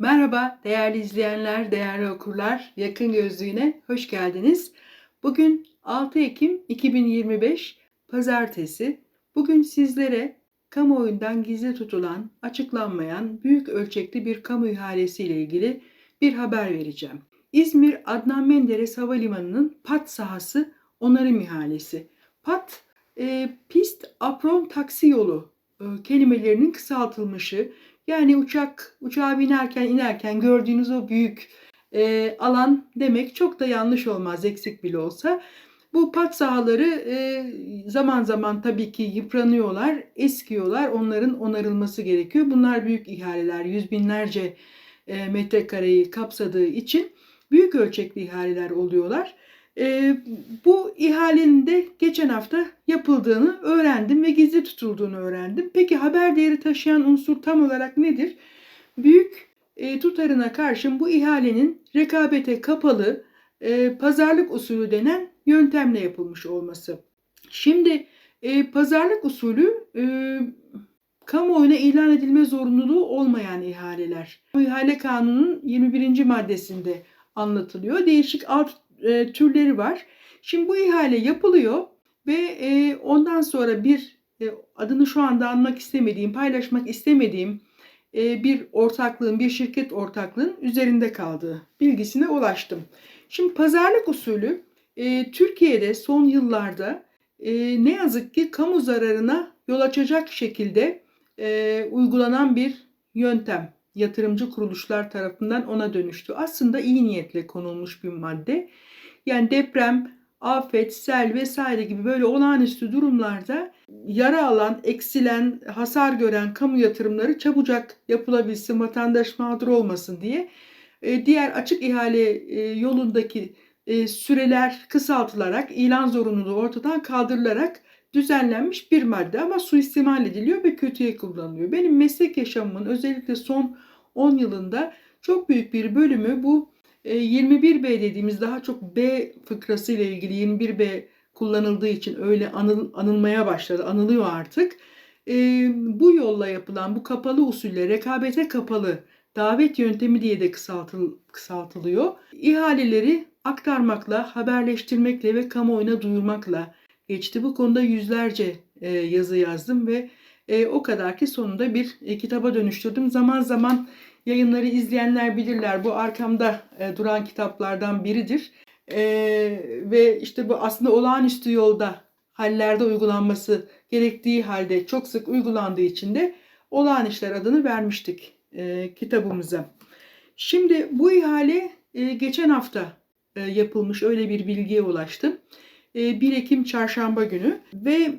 Merhaba değerli izleyenler, değerli okurlar. Yakın gözlüğüne hoş geldiniz. Bugün 6 Ekim 2025 Pazartesi. Bugün sizlere kamuoyundan gizli tutulan, açıklanmayan büyük ölçekli bir kamu ihalesi ile ilgili bir haber vereceğim. İzmir Adnan Menderes Havalimanı'nın PAT sahası onarım ihalesi. PAT, e, pist apron taksi yolu e, kelimelerinin kısaltılmışı. Yani uçak uçağa binerken inerken gördüğünüz o büyük e, alan demek çok da yanlış olmaz eksik bile olsa. Bu pat sahaları e, zaman zaman tabii ki yıpranıyorlar, eskiyorlar. Onların onarılması gerekiyor. Bunlar büyük ihaleler, yüz binlerce e, metrekareyi kapsadığı için büyük ölçekli ihaleler oluyorlar. E, bu ihalenin de geçen hafta yapıldığını öğrendim ve gizli tutulduğunu öğrendim. Peki haber değeri taşıyan unsur tam olarak nedir? Büyük e, tutarına karşın bu ihalenin rekabete kapalı e, pazarlık usulü denen yöntemle yapılmış olması. Şimdi e, pazarlık usulü e, kamuoyuna ilan edilme zorunluluğu olmayan ihaleler. Bu ihale kanunun 21. maddesinde anlatılıyor. Değişik alt e, türleri var. Şimdi bu ihale yapılıyor ve e, ondan sonra bir e, adını şu anda anmak istemediğim, paylaşmak istemediğim e, bir ortaklığın, bir şirket ortaklığın üzerinde kaldığı bilgisine ulaştım. Şimdi pazarlık usulü e, Türkiye'de son yıllarda e, ne yazık ki kamu zararına yol açacak şekilde e, uygulanan bir yöntem. Yatırımcı kuruluşlar tarafından ona dönüştü. Aslında iyi niyetle konulmuş bir madde. Yani deprem, afet, sel vesaire gibi böyle olağanüstü durumlarda yara alan, eksilen, hasar gören kamu yatırımları çabucak yapılabilsin, vatandaş mağdur olmasın diye e, diğer açık ihale e, yolundaki e, süreler kısaltılarak, ilan zorunluluğu ortadan kaldırılarak düzenlenmiş bir madde ama suistimal ediliyor ve kötüye kullanılıyor. Benim meslek yaşamımın özellikle son 10 yılında çok büyük bir bölümü bu 21B dediğimiz daha çok B fıkrası ile ilgili 21B kullanıldığı için öyle anıl, anılmaya başladı, anılıyor artık. bu yolla yapılan bu kapalı usulle rekabete kapalı davet yöntemi diye de kısaltıl, kısaltılıyor. İhaleleri aktarmakla, haberleştirmekle ve kamuoyuna duyurmakla geçti. Bu konuda yüzlerce e, yazı yazdım ve e, o kadar ki sonunda bir e, kitaba dönüştürdüm. Zaman zaman yayınları izleyenler bilirler. Bu arkamda e, duran kitaplardan biridir. E, ve işte bu aslında olağanüstü yolda hallerde uygulanması gerektiği halde çok sık uygulandığı için de olağan işler adını vermiştik e, kitabımıza. Şimdi bu ihale e, geçen hafta e, yapılmış öyle bir bilgiye ulaştım. E, 1 Ekim çarşamba günü ve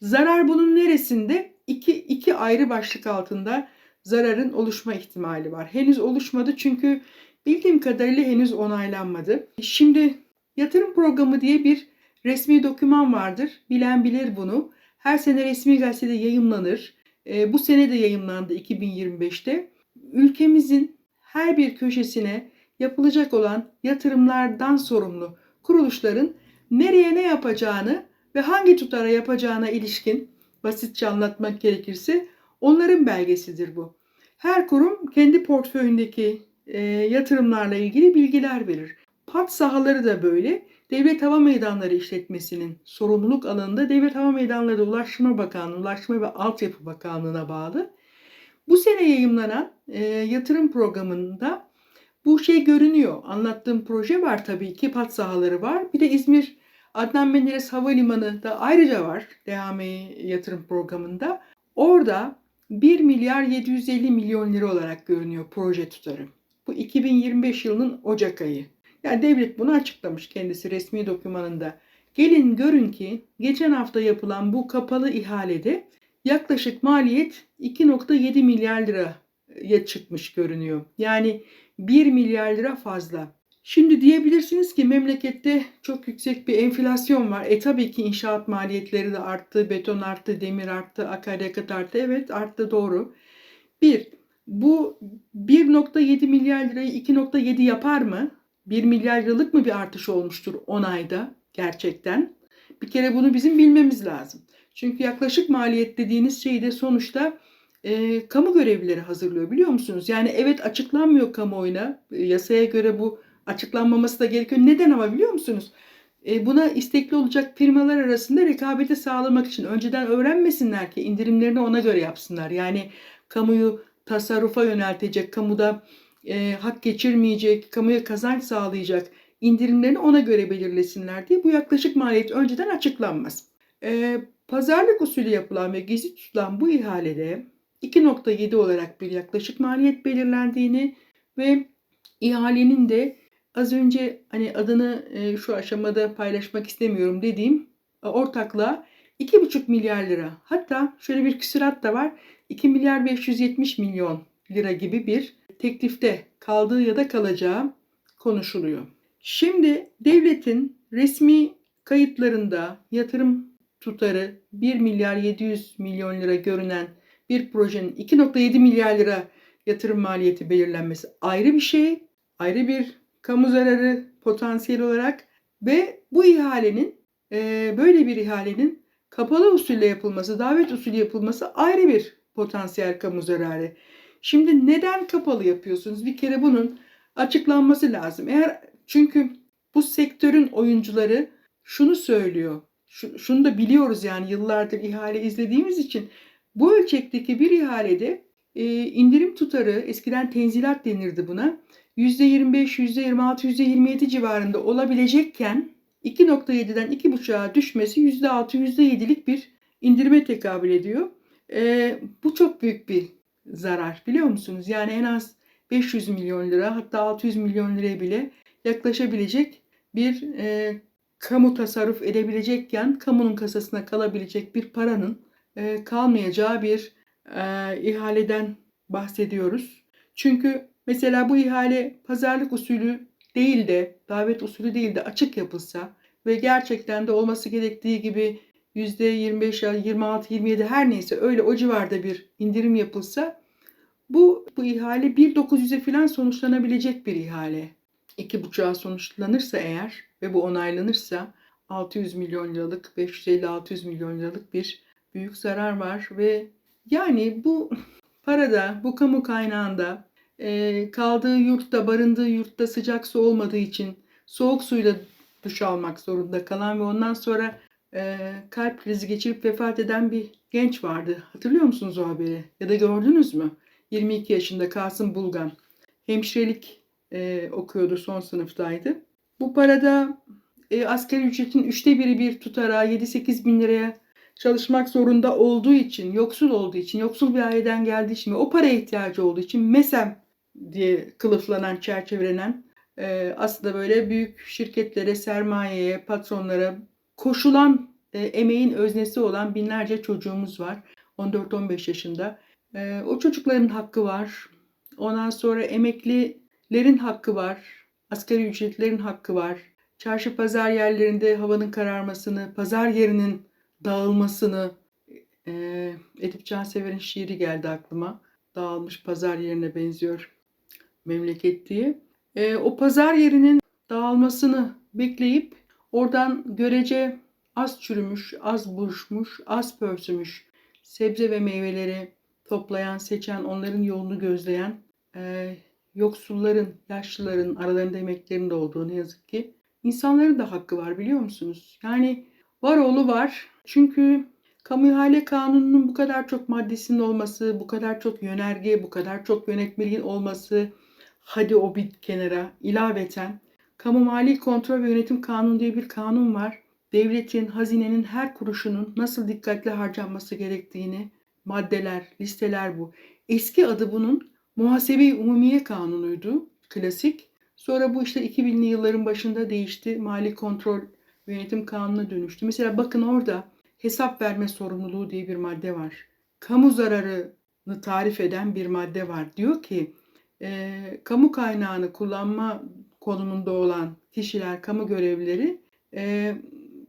zarar bunun neresinde? İki, iki ayrı başlık altında zararın oluşma ihtimali var. Henüz oluşmadı çünkü bildiğim kadarıyla henüz onaylanmadı. Şimdi yatırım programı diye bir resmi doküman vardır. Bilen bilir bunu. Her sene resmi gazetede yayımlanır. E, bu sene de yayımlandı 2025'te. Ülkemizin her bir köşesine yapılacak olan yatırımlardan sorumlu kuruluşların nereye ne yapacağını ve hangi tutara yapacağına ilişkin basitçe anlatmak gerekirse onların belgesidir bu. Her kurum kendi portföyündeki e, yatırımlarla ilgili bilgiler verir. PAT sahaları da böyle. Devlet Hava Meydanları işletmesinin sorumluluk alanında Devlet Hava Meydanları Ulaştırma Bakanlığı, Ulaştırma ve Altyapı Bakanlığı'na bağlı. Bu sene yayımlanan e, yatırım programında bu şey görünüyor. Anlattığım proje var tabii ki. PAT sahaları var. Bir de İzmir Adnan Menderes Havalimanı da ayrıca var DHMİ yatırım programında. Orada 1 milyar 750 milyon lira olarak görünüyor proje tutarı. Bu 2025 yılının Ocak ayı. Yani devlet bunu açıklamış kendisi resmi dokümanında. Gelin görün ki geçen hafta yapılan bu kapalı ihalede yaklaşık maliyet 2.7 milyar liraya çıkmış görünüyor. Yani 1 milyar lira fazla. Şimdi diyebilirsiniz ki memlekette çok yüksek bir enflasyon var. E tabii ki inşaat maliyetleri de arttı, beton arttı, demir arttı, akaryakıt arttı. Evet arttı doğru. Bir, bu 1.7 milyar lirayı 2.7 yapar mı? 1 milyar liralık mı bir artış olmuştur 10 ayda gerçekten? Bir kere bunu bizim bilmemiz lazım. Çünkü yaklaşık maliyet dediğiniz şey de sonuçta e, kamu görevlileri hazırlıyor biliyor musunuz? Yani evet açıklanmıyor kamuoyuna. E, yasaya göre bu açıklanmaması da gerekiyor. Neden ama biliyor musunuz? E, buna istekli olacak firmalar arasında rekabeti sağlamak için önceden öğrenmesinler ki indirimlerini ona göre yapsınlar. Yani kamuyu tasarrufa yöneltecek, kamuda e, hak geçirmeyecek, kamuya kazanç sağlayacak indirimlerini ona göre belirlesinler diye bu yaklaşık maliyet önceden açıklanmaz. E, pazarlık usulü yapılan ve gizli tutulan bu ihalede 2.7 olarak bir yaklaşık maliyet belirlendiğini ve ihalenin de az önce hani adını e, şu aşamada paylaşmak istemiyorum dediğim e, ortaklığa 2,5 milyar lira hatta şöyle bir küsurat da var 2 milyar 570 milyon lira gibi bir teklifte kaldığı ya da kalacağı konuşuluyor. Şimdi devletin resmi kayıtlarında yatırım tutarı 1 milyar 700 milyon lira görünen bir projenin 2.7 milyar lira yatırım maliyeti belirlenmesi ayrı bir şey, ayrı bir kamu zararı potansiyel olarak ve bu ihalenin e, böyle bir ihalenin kapalı usulle yapılması, davet usulü yapılması ayrı bir potansiyel kamu zararı. Şimdi neden kapalı yapıyorsunuz? Bir kere bunun açıklanması lazım. Eğer çünkü bu sektörün oyuncuları şunu söylüyor. Şunu da biliyoruz yani yıllardır ihale izlediğimiz için bu ölçekteki bir ihalede e, indirim tutarı eskiden tenzilat denirdi buna. %25, %26, %27 civarında olabilecekken 2.7'den 2.5'a düşmesi %6, %7'lik bir indirime tekabül ediyor. E, bu çok büyük bir zarar biliyor musunuz? Yani en az 500 milyon lira hatta 600 milyon liraya bile yaklaşabilecek bir e, kamu tasarruf edebilecekken kamunun kasasına kalabilecek bir paranın e, kalmayacağı bir e, ihaleden bahsediyoruz. Çünkü mesela bu ihale pazarlık usulü değil de davet usulü değil de açık yapılsa ve gerçekten de olması gerektiği gibi %25, 26, 27 her neyse öyle o civarda bir indirim yapılsa bu, bu ihale 1.900'e falan sonuçlanabilecek bir ihale. 2.5'a sonuçlanırsa eğer ve bu onaylanırsa 600 milyon liralık, 550-600 milyon liralık bir büyük zarar var ve yani bu parada, bu kamu kaynağında e, kaldığı yurtta, barındığı yurtta sıcak su olmadığı için soğuk suyla duş almak zorunda kalan ve ondan sonra e, kalp krizi geçirip vefat eden bir genç vardı. Hatırlıyor musunuz o haberi? Ya da gördünüz mü? 22 yaşında Kasım Bulgan. Hemşirelik e, okuyordu, son sınıftaydı. Bu parada e, asgari ücretin üçte biri bir tutara 7-8 bin liraya çalışmak zorunda olduğu için, yoksul olduğu için, yoksul bir aileden geldiği için ve o paraya ihtiyacı olduğu için MESEM diye kılıflanan, çerçevelenen e, aslında böyle büyük şirketlere, sermayeye, patronlara koşulan e, emeğin öznesi olan binlerce çocuğumuz var. 14-15 yaşında. E, o çocukların hakkı var. Ondan sonra emeklilerin hakkı var. Asgari ücretlerin hakkı var. Çarşı pazar yerlerinde havanın kararmasını, pazar yerinin dağılmasını e, Edip Cansever'in şiiri geldi aklıma. Dağılmış pazar yerine benziyor memleket diye. E, o pazar yerinin dağılmasını bekleyip oradan görece az çürümüş, az buruşmuş, az pörsümüş sebze ve meyveleri toplayan, seçen, onların yolunu gözleyen e, yoksulların, yaşlıların, aralarında emeklerinin de olduğu ne yazık ki insanların da hakkı var biliyor musunuz? Yani var oğlu var. Çünkü kamu ihale kanununun bu kadar çok maddesinin olması, bu kadar çok yönerge, bu kadar çok yönetmeliğin olması, hadi o bir kenara ilaveten kamu mali kontrol ve yönetim kanunu diye bir kanun var. Devletin, hazinenin her kuruşunun nasıl dikkatli harcanması gerektiğini maddeler, listeler bu. Eski adı bunun Muhasebe-i Umumiye Kanunu'ydu. Klasik. Sonra bu işte 2000'li yılların başında değişti. Mali Kontrol Yönetim Kanunu'na dönüştü. Mesela bakın orada hesap verme sorumluluğu diye bir madde var. Kamu zararını tarif eden bir madde var. Diyor ki e, kamu kaynağını kullanma konumunda olan kişiler, kamu görevlileri e,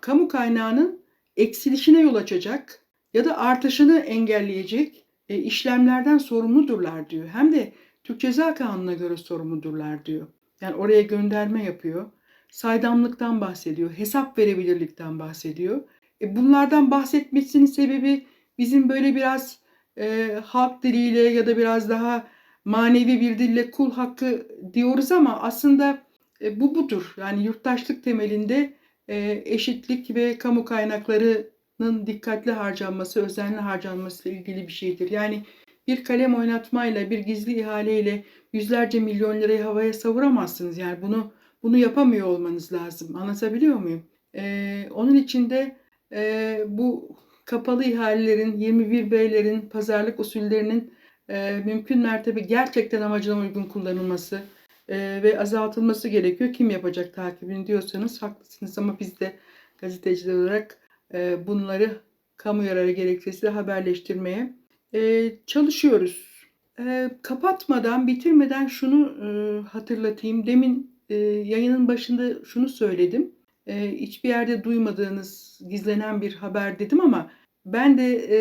kamu kaynağının eksilişine yol açacak ya da artışını engelleyecek e, işlemlerden sorumludurlar diyor. Hem de Türk Ceza Kanunu'na göre sorumludurlar diyor. Yani oraya gönderme yapıyor. Saydamlıktan bahsediyor. Hesap verebilirlikten bahsediyor. E bunlardan bahsetmesinin sebebi bizim böyle biraz e, halk diliyle ya da biraz daha manevi bir dille kul hakkı diyoruz ama aslında e, bu budur. Yani yurttaşlık temelinde e, eşitlik ve kamu kaynaklarının dikkatli harcanması, özenli harcanması ile ilgili bir şeydir. Yani bir kalem oynatmayla, bir gizli ihaleyle yüzlerce milyon lirayı havaya savuramazsınız. Yani bunu bunu yapamıyor olmanız lazım. Anlatabiliyor muyum? Ee, onun için de e, bu kapalı ihalelerin, 21 beylerin, pazarlık usullerinin e, mümkün mertebe gerçekten amacına uygun kullanılması e, ve azaltılması gerekiyor. Kim yapacak takibini diyorsanız haklısınız ama biz de gazeteciler olarak e, bunları kamu yararı gerekçesiyle haberleştirmeye e, çalışıyoruz. E, kapatmadan, bitirmeden şunu e, hatırlatayım. Demin e, yayının başında şunu söyledim. E, hiçbir yerde duymadığınız gizlenen bir haber dedim ama ben de e,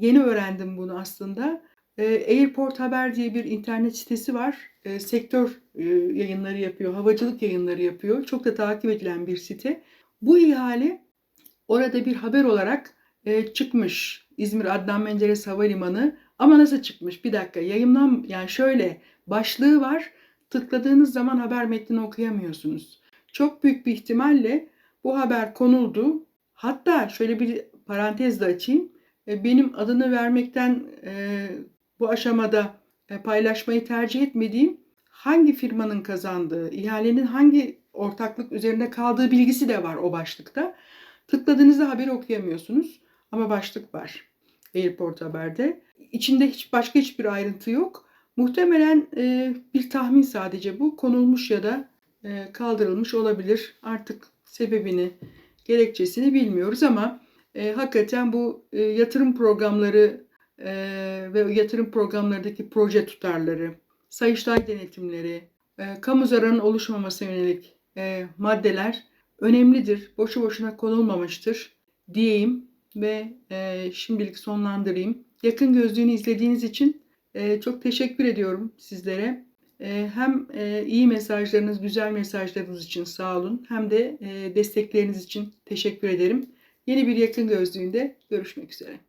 yeni öğrendim bunu aslında. E, Airport Haber diye bir internet sitesi var. E, sektör e, yayınları yapıyor, havacılık yayınları yapıyor. Çok da takip edilen bir site. Bu ihale orada bir haber olarak e, çıkmış. İzmir Adnan Menderes Havalimanı. Ama nasıl çıkmış? Bir dakika yayınlan yani şöyle başlığı var. Tıkladığınız zaman haber metnini okuyamıyorsunuz. Çok büyük bir ihtimalle bu haber konuldu. Hatta şöyle bir parantez de açayım. E, benim adını vermekten e, bu aşamada e, paylaşmayı tercih etmediğim hangi firmanın kazandığı, ihalenin hangi ortaklık üzerinde kaldığı bilgisi de var o başlıkta. Tıkladığınızda haberi okuyamıyorsunuz ama başlık var Airport Haber'de. İçinde hiç başka hiçbir ayrıntı yok. Muhtemelen e, bir tahmin sadece bu. Konulmuş ya da e, kaldırılmış olabilir. Artık sebebini, gerekçesini bilmiyoruz ama e, hakikaten bu e, yatırım programları e, ve yatırım programlarındaki proje tutarları, sayıştay denetimleri, e, kamu zararının oluşmamasına yönelik e, maddeler önemlidir. Boşu boşuna konulmamıştır diyeyim ve e, şimdilik sonlandırayım. Yakın gözlüğünü izlediğiniz için e, çok teşekkür ediyorum sizlere. E, hem e, iyi mesajlarınız, güzel mesajlarınız için sağ olun hem de e, destekleriniz için teşekkür ederim. Yeni bir yakın gözlüğünde görüşmek üzere.